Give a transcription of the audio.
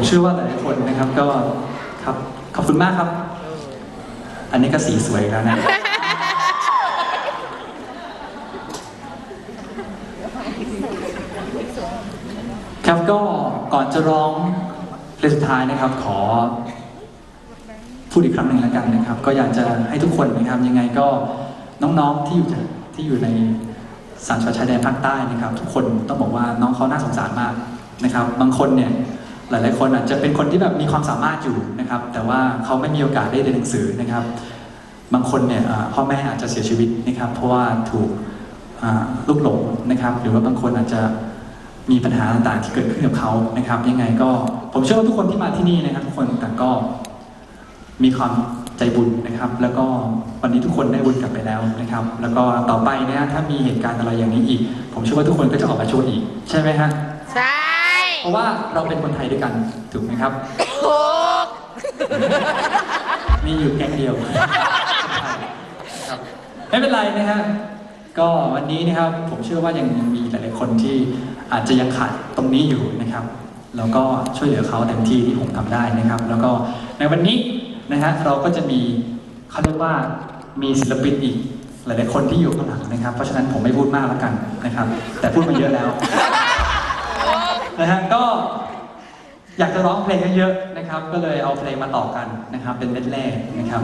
ผมเชื่อว่าหลายคนนะครับก็ครับขอบคุณมากครับ อันนี้ก็สีสวยแล้วนะ ครับก็ก่อนจะร้องเพลงสุดท้ายนะครับ ขอพูดอีกครั้งหนึ่งแล้วกันนะครับ ก็อยากจะให้ทุกคนนะครับยังไงก็น้องๆที่อยู่ที่อยู่ในสามจังหวัดชายแดนภาคใต้นะครับ ทุกคนต้องบอกว่าน้องเขาน่าสงสารมากนะครับ บางคนเนี่ย หลาย ๆ คนอาจจะเป็นคนที่แบบมีความสามารถอยู่นะครับ แต่ว่าเขาไม่มีโอกาสได้เรียนหนังสือนะครับ บางคนเนี่ยพ่อแม่อาจจะเสียชีวิตนะครับ เพราะว่าถูกลูกหลงนะครับ หรือว่าบางคนอาจจะมีปัญหาต่างๆที่เกิดขึ้นกับเขานะครับ ยังไงก็ผมเชื่อว่าทุกคนที่มาที่นี่นะครับ ทุกคนต่างก็มีความใจบุญนะครับ แล้วก็วันนี้ทุกคนได้บุญกลับไปแล้วนะครับ แล้วก็ต่อไปเนะถ้ามีเหตุการณ์อะไรอย่างนี้อีก ผมเชื่อว่าทุกคนก็จะออกมาช่วยอีก ใช่ไหมฮะใช่ เพราะว่าเราเป็นคนไทยด้วยกันถูกไหมครับ ถูก มีอยู่แก๊งเดียวครับไม่เป็นไรนะฮะก็วันนี้นะครับผมเชื่อว่ายังมีหลายๆคนที่อาจจะยังขาดตรงนี้อยู่นะครับ แล้วก็ช่วยเหลือเขาเต็มที่ที่ผมทำได้นะครับ แล้วก็ในวันนี้นะฮะเราก็จะมีเขาเรียกว่ามีศิลปินอีกหลายๆคนที่อยู่ข้างหลังนะครับ เพราะฉะนั้นผมไม่พูดมากแล้วกันนะครับ แต่พูดมาเยอะแล้ว นะฮะก็อยากจะร้องเพลงเยอะๆนะครับ ก็เลยเอาเพลงมาต่อกันนะครับ เป็นเม็ดแรกนะครับ